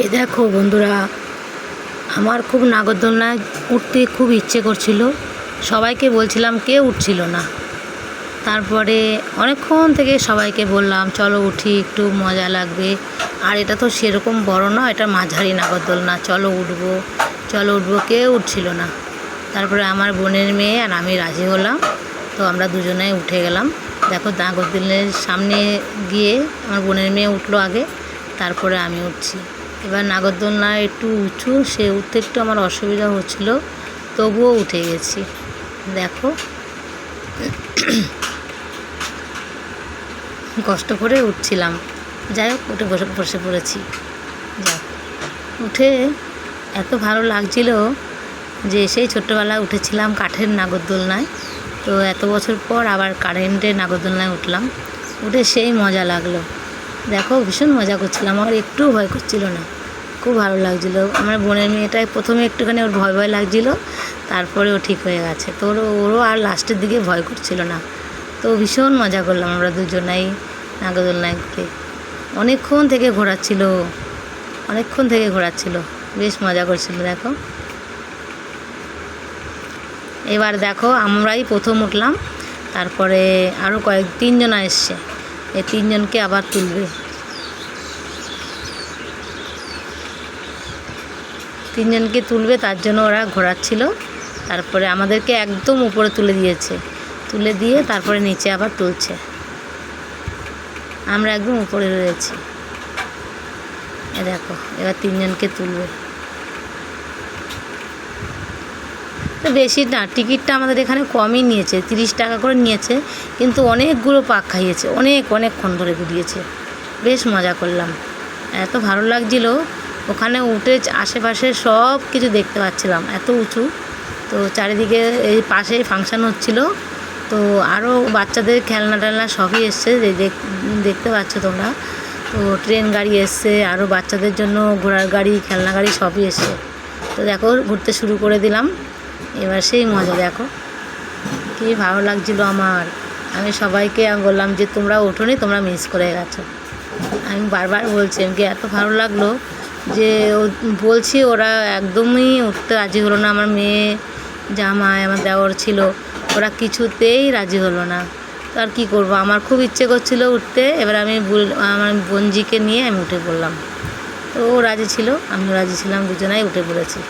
এই দেখো বন্ধুরা, আমার খুব নাগরদোলনায় উঠতে খুব ইচ্ছে করছিল। সবাইকে বলছিলাম কেউ উঠছিল না। তারপরে অনেকক্ষণ থেকে সবাইকে বললাম, চলো উঠি, একটু মজা লাগবে। আর এটা তো সেরকম বড় না এটা মাঝারি নাগরদোলনা। চলো উঠবো চলো উঠবো কেউ উঠছিল না? তারপরে আমার বোনের মেয়ে আর আমি রাজি হলাম। তো আমরা দুজনে উঠে গেলাম। দেখো নাগরদোলনের সামনে গিয়ে আমার বোনের মেয়ে উঠল আগে, তারপরে আমি উঠছি। এবার নাগরদোলনা একটু উঁচু, সে উঠতে একটু আমার অসুবিধা হচ্ছিল, তবুও উঠে গেছি। দেখো। কষ্ট করে উঠছিলাম। যাই হোক, উঠে বসে বসে পড়েছি। যাক, উঠে এত ভালো লাগছিল যে সেই ছোট্টোবেলায় উঠেছিলাম কাঠের নাগরদোলনায়। তো এত বছর পর আবার কারেন্টের নাগরদোলনায় উঠলাম। উঠে সেই মজা লাগল। দেখো, ভীষণ মজা করছিলাম। আমার একটু ভয় করছিল না। খুব ভালো লাগছিল। আমার বোনের মেয়েটাই প্রথমে একটুখানি ওর ভয় ভয় লাগছিল, তারপরে ও ঠিক হয়ে গেছে। তো ওরও আর লাস্টের দিকে ভয় করছিল না। তো ভীষণ মজা করলাম আমরা দুজনাই নাগরদোলনায় ঘুরে অনেকক্ষণ থেকে ঘোরাচ্ছিল অনেকক্ষণ থেকে ঘোরাচ্ছিল। বেশ মজা করছিল, দেখো। এবার দেখো, আমরাই প্রথম উঠলাম। তারপরে আরও কয়েক, তিনজন এসছে এই তিনজনকে আবার তুলবে। তিনজনকে তুলবে, তার জন্য ওরা ঘোরাচ্ছিল। তারপরে আমাদেরকে একদম উপরে তুলে দিয়েছে। তুলে দিয়ে তারপরে নিচে আবার তুলছে। আমরা একদম উপরে রয়েছি। এ দেখো, এবার তিনজনকে তুলবে। তো বেশি না, টিকিটটা আমাদের এখানে কমই নিয়েছে, তিরিশ টাকা করে নিয়েছে, কিন্তু অনেকগুলো পাক খাইয়েছে, অনেক, অনেকক্ষণ ধরে ঘুরিয়েছে। বেশ মজা করলাম। এত ভালো লাগছিল ওখানে উঠে আশেপাশে সব কিছু দেখতে পাচ্ছিলাম, এত উঁচু। তো চারিদিকে এই পাশেই ফাংশান হচ্ছিল। তো আরও বাচ্চাদের খেলনা টেলনা সবই এসছে দেখতে পাচ্ছ তোমরা। তো ট্রেন গাড়ি এসছে আরও বাচ্চাদের জন্য ঘোড়ার গাড়ি, খেলনা গাড়ি সবই এসছে। তো দেখো, ঘুরতে শুরু করে দিলাম। এবার সেই মজা, দেখো। কী ভালো লাগছিল আমার। আমি সবাইকে বললাম যে তোমরা ওঠোনি, তোমরা মিস করে গেছো। আমি বারবার বলছি, আমাকে এত ভালো লাগল যে বলছি ওরা একদমই উঠতে রাজি হলো না। আমার মেয়ে, জামাই, আমার দেওয়ার ছিল, ওরা কিছুতেই রাজি হলো না। তো আর কী করব? আমার খুব ইচ্ছে করছিল উঠতে। এবার আমি আমার বোনজিকে নিয়ে আমি উঠে পড়লাম। তো ও রাজি ছিল, আমিও রাজি ছিলাম, দুজনাই উঠে পড়েছি।